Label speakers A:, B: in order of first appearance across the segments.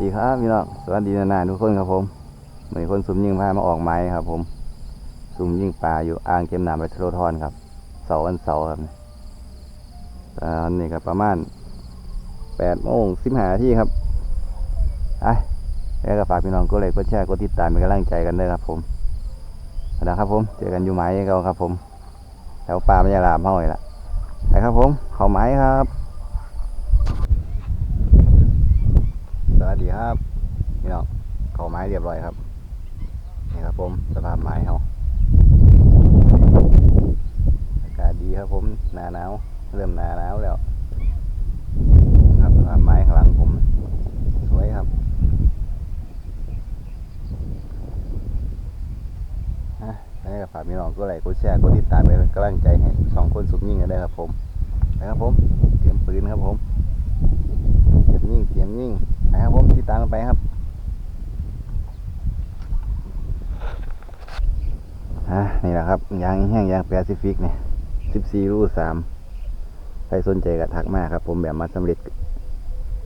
A: ดีครับพี่น้องสวัสดีนานๆทุกคนครับผมเหมือนคนสุ่มยิงพามาออกไม้ครับ ผม สุ่มยิงปลาอยู่อ่างเก็บน้ำไปทโลทอนครับเสาร์วันเสาร์ครับตอนนี้ก็ประมาณแปดโมงสิบห้าที่ครับไอ้แล้วก็ฝากพี่น้องกดไลค์กดแชร์กดติดตามเป็นกำลังใจกันด้วยครับ ผมนะครับผมเจอกันอยู่ไม้เราครับ ผมแถวปลาไม่ยาลามเท่าไหร่ละไปครับผมเขาไม้ครับ สวัสดี ครับพี่น้องเขาไม้เรียบร้อยครับนี่ครับผมสภาพไม้เขาอากาศดีครับผมหนาหนาวเริ่มหนาหนาวแล้วครับสภาพไม้ข้างหลังผม สวยครับอะแล้ก็ฝากพี่น้องก็ไลค์กดแชร์กดติดตามเป็นกำลังใจให้สองคนสุดยิ่งกันได้ครับผมนะครับผมเตรียมปืนครับผมเตรียมยิ่งเตรียมยิ่ง นะครับผมติดตามกันไปครับอะนี่แหละครับยางแห้งยางแปซิฟิกเนี่ยสิบสี่รูสามใครสนใจก็ทักมาครับ ผมแบบมาสำเร็จ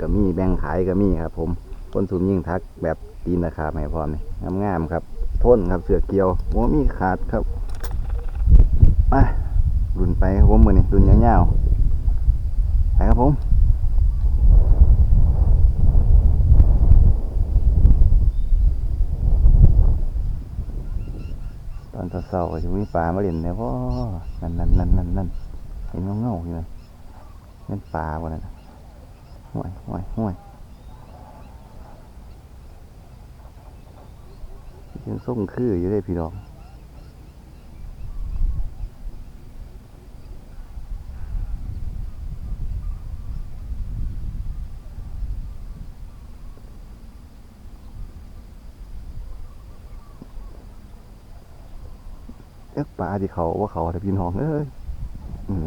A: ก็มีแบ่งขายก็มีครับ ผมคนสูงยิ่งทักแบบตีนราคาไม่พร้อมเนี่ยงามๆครับทนครับเสือเกียวหัวมีขาดครับมารุ่นไปครับผมมือนี่รุ่นยาวๆไปครับผม อนเสาร์ๆจะมีป่ามาเล่นเนี่ยพ่อนั่นนั่นนั่นนั่นนั่นเห็นเงาๆอยู่เลยนั่นปลาบ่นั่นห่วยห่วยห่วยยังส่งคืออยู่เลยพี่น้อง ปลาที่เขาว่าเขาแต่พี่น้องเอ้ยอืม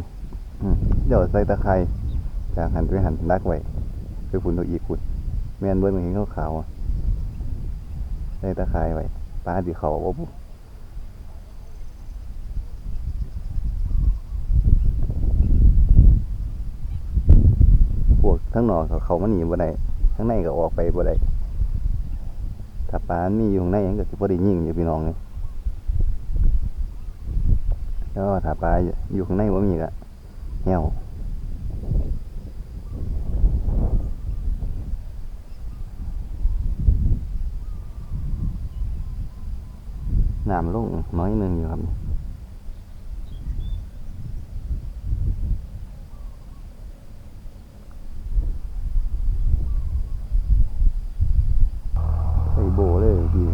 A: อืมเดี๋ยวใส่ตะไคร้จากหันไปหันดักไว้คือฝุ่นตัวอีกฝุ่นแม่นเบิ้ลเห็นเขาวๆอะใส่ตะไคร้ไว้ปลาที่เขาว่าปุ๊บพวกทั้งนอกเขาเขามันหนีบ่ได้ทั้งในก็ออกไปบ่ได้ถ้าปลามีอยู่ข้างในมันก็สิบ่ได้ยิงอยู่พี่น้องเลย แล้วถ้าปลาอยู่ข้างในว่ามีก็เหี่ยวน้ำลงน้อยหนึงอยู่ครับ ใส่โบเลยพี่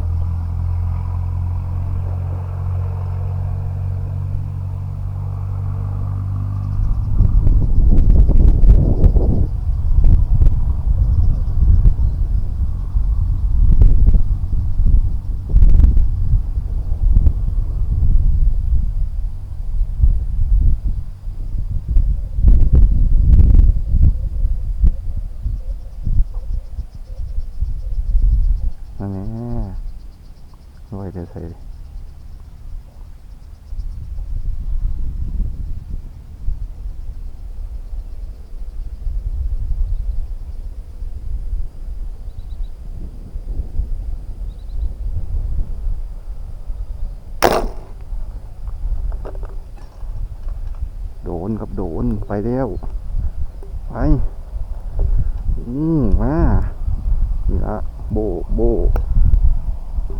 A: นั่นแหละไว้จะใส่โด นไปแล้วไปอืมมานี่ละโบโบ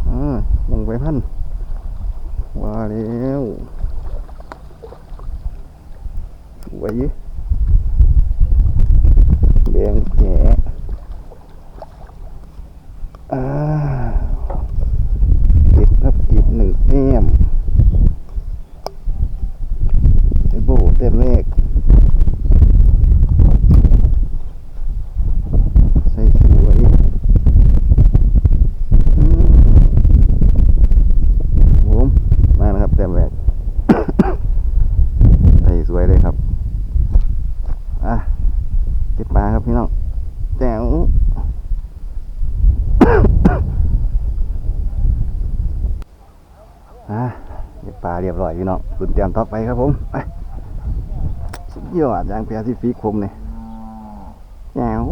A: อ่าลงไปพันว่าแล้วสวยแดงแจ๋อ่าเก็บครับเก็บหนึ่งแต้มไอโบเต็มแรก ใส่สวยอืมผมมาแล้วครับแต้มแรก ใส่สวยเลยครับ อะ เก็บปลาครับพี่น้องแจ๋วอะเก็บปลาเรียบร้อยพี่น้องรุ่นเตรียมต่อไปครับผมไปสุดยอดยางแปซิฟิกผมเนี่ยแจ๋ว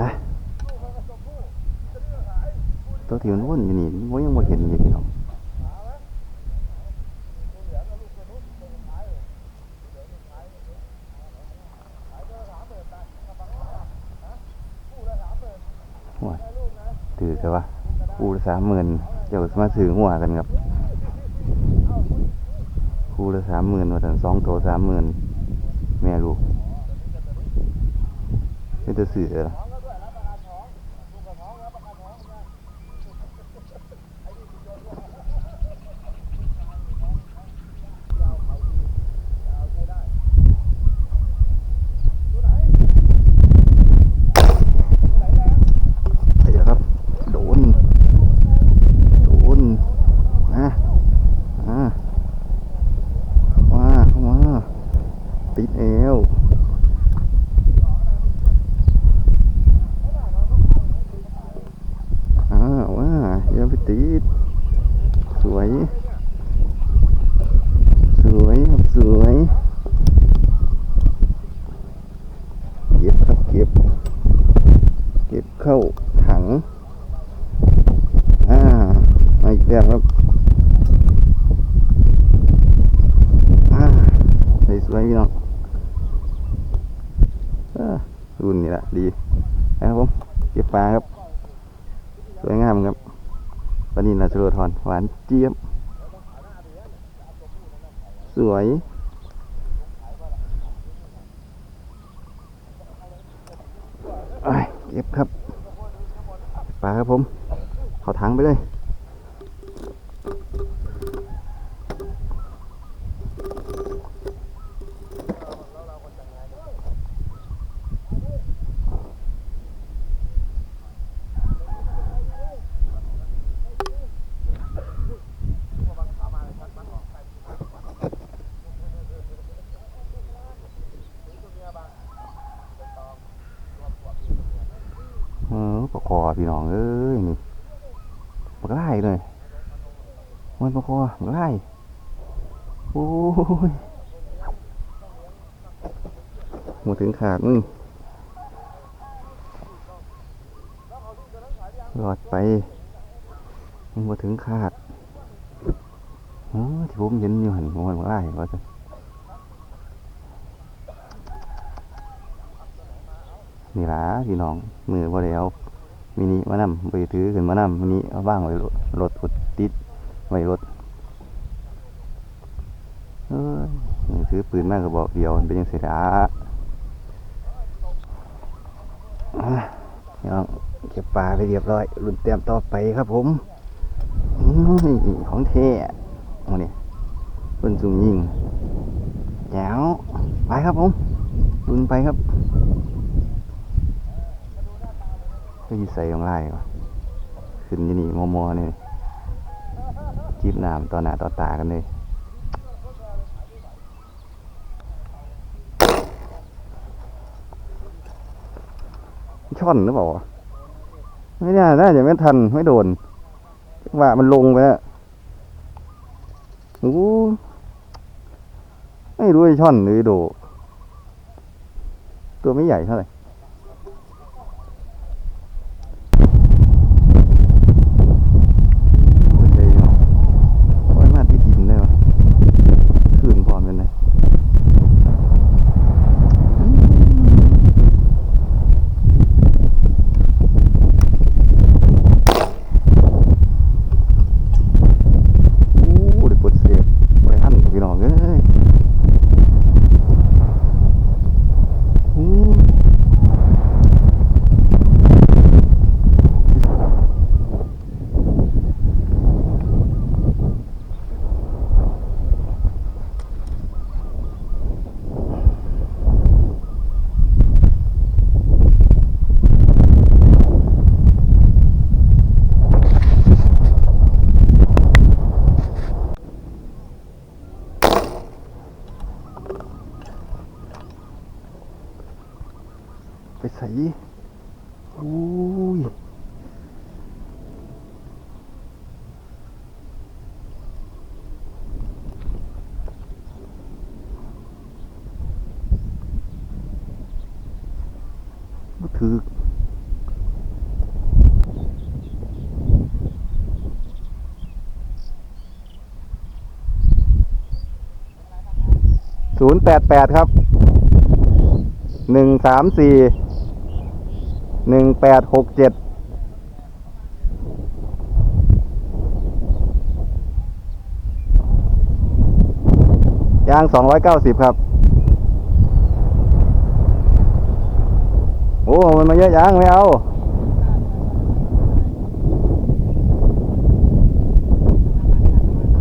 A: ฮะตัวที่มันวนอยู่นี่มันยังบ่เห็นอยู่พี่น้องโอ้ย ถือกันว่าคูละสามหมื่นเจ้ามาถือหัวกันครับคูละสามหมื่นมาถึงสองตัวสามหมื่นแม่ลูกไม่จะสื่อเหรอ เดี๋ยวครับ โดน โดนมามามาเข้ามา ติดเอวอ้าวว่าอย่าไปติด สวย สวยครับสวย เก็บครับเก็บ เก็บเข้าถัง อ่ามาอีกแล้วครับ อ่าสวยๆพี่น้องอ่ารุ่นนี้ละดีนะครับผม เก็บปลาครับ สวยงามครับปลานินลาสโลทอนหวานเจี๊ยบ ส วยไอ้ยเก็บครับปลาครับผม เขาถังไปเลย ปลาคอพี่น้องเอ้ยนี่ปลากไล่เลยมันปลาคอปลากไล่โอ้ยหมดถึงขาดมึงรอดไปมันหมดถึงขาดเออที่ผมเห็นอยู่หันมมันปลากไล่ว่าจะนี่ล่ะพี่น้องมือบ่ได้เอา มินิมานำไปถือขึ้นมานำมินิเอาว่างไว้รถพุดติดไว้รถเอ้ยมือถือปืนมากก็บอกเดียวเป็นยังเสียดาอะพี่น้องเก็บปลาไปเรียบร้อยรุ่นเตรียมต่อไปครับผมของเท่โอ้นี่เพิ่นซุ่มยิงแจ๋วไปครับผมรุ่นไปครับ ก็ยีใส่ของไล่วะขึ้นยี่นี่มอมอๆนี่จีบน้ำต่อหน้าต่อตากันเลยช่อนหรือเปล่าไม่น่าน่าจะไม่ทันไม่โดนจังหวะมันลงไปแล้วโอ้ไม่รู้ไอ้ช่อนหรือโด ตัวไม่ใหญ่เท่าไหร่ ไปใส่อุ้ยบ่ถือศูนย์แปดแปดครับหนึ่งสามสี่ หนึ่งแปดหกเจ็ดยางสองร้อยเก้าสิบครับ โอ้ มันมาเยอะยังไม่เอา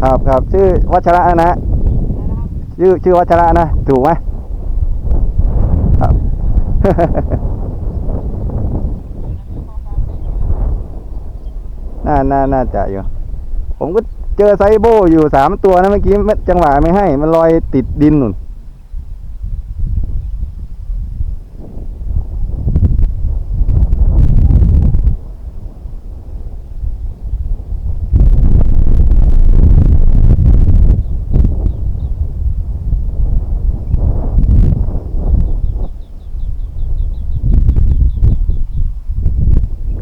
A: ครับครับชื่อวัชระนะชื่อชื่อวัชระนะ ถูกไหมครับ น่าน่าน่าจะอยู่ ผมก็เจอไซโบอยู่สามตัวนะเมื่อกี้ไม่จังหวะไม่ให้ มันลอยติดดินหนุน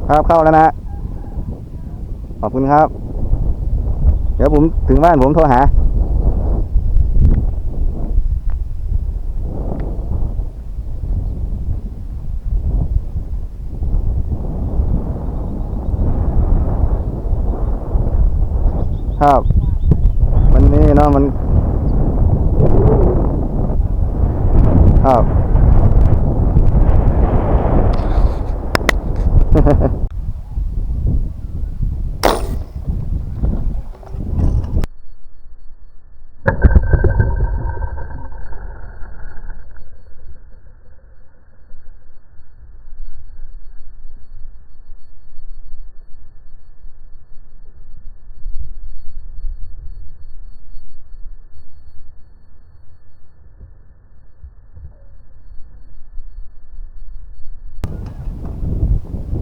A: ครับเข้าแล้วนะ อบคุณครับ เดี๋ยวผมถึงบ้านผมโทรหาครับ มันนี่เนาะมัน ครับ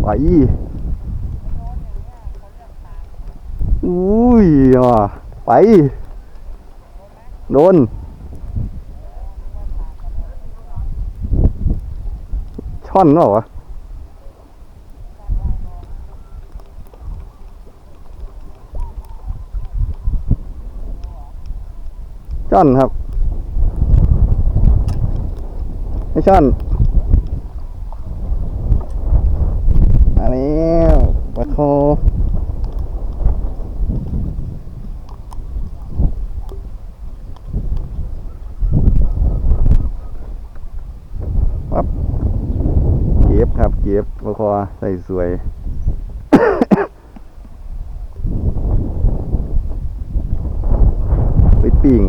A: ไปอุ้ยอะไป โดน ช่อนเปล่าวะช่อนครับ ไม่ช่อน มาแล้วปะโคปั๊บเก็บครับ เก็บปะคอใสวยไปปิ่ง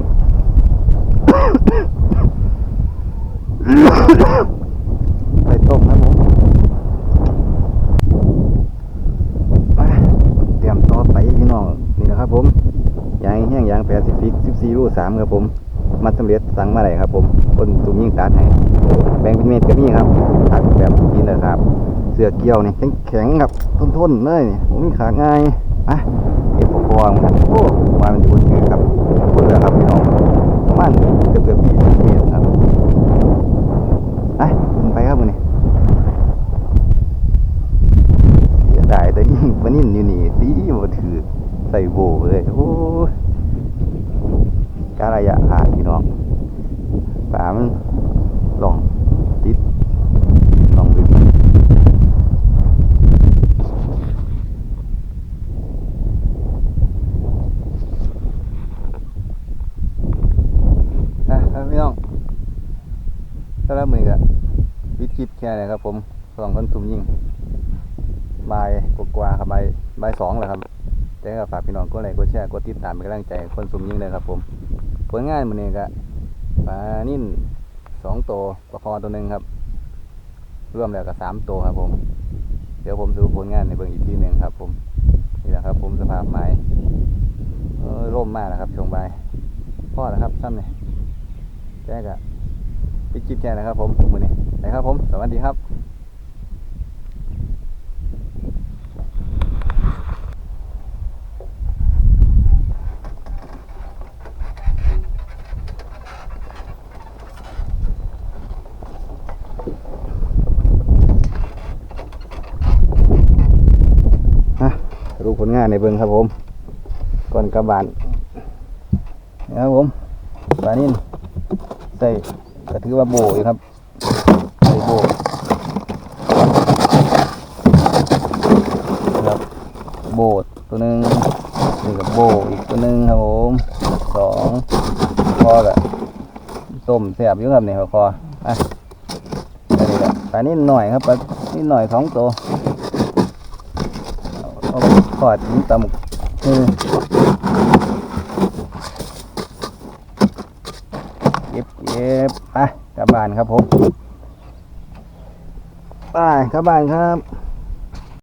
A: ไปต้มครับผมไปเตรียมต่อไปพี่น้อง นี่นะครับผมยางแห้งยางแปซิฟิก14รู3ครับผม มัดสำเร็จสั่งมาได้ครับผมคนตุ่มยิ่งตัดให้แบ่งเป็นเม็ดก็มีครับตัดแบบนี้เลยครับ เสือเกี่ยวนี่แข็งๆครับทนๆเลยนี่ผมมีขาง่ายอะเก็บปกครองครับโอ้ว่ามันจะบนคือครับบนเรือครับพี่น้องประมาณเกือบเกือบ20เมตรครับไปขึ้นไปครับมือนี่เสียดายแต่ยิ่งมันนิ่นอยู่นี่ตีมาถือใส่โบเลยโอ้การะยะห่างพี่น้องป่ามันหลองติดหลองลึกอะครับพี่น้องก็แล้วมือกับวิดคลิปแค่ไหนครับผม สองคนทุ่มยิงบ่ายกว่าครับบ่ายบ่ายสองแหละครับแต่ก็ฝากพี่น้องกดไลค์กดแชร์กดติดตามเป็นกำลังใจคนสุ่มยิงเลยครับ ผมผลงานมันนี้ก็ปลานิ่นสองตัวปลาคอตัวหนึ่งครับรวมแล้วก็สามตัวครับ ผม เดี๋ยวผมดูผลงานในเบื้องอีกทีหนึ่งครับ ผมนี่แหละครับ ผมสภาพไม้ร่มมากนะครับช่วงบ่ายพ่อแล้วครับซ้ำเนี่ยแจ๊กอะปิดคลิปแค่นะครับ ผมมือนี้ไปครับผม สวัสดีครับ ลงานในเบิ้งครับผม ก่อนกระบานนี่ครับผมปลานิ่นใส่ก็ถือว่าโบอยู่ครับใส่โบครับโบตัวหนึ่งนี่กับโบอีกตัวหนึ่งครับผมสองพอกับต้มแซ่บอยู่ครับนี่คออะอันนี้ก็ปลานิดหน่อยครับปลานิดหน่อยสองตัว เอาเอาไปทอดกินตำมือเก็บเก็บไปกลับบ้านครับผมไปกลับบ้านครับ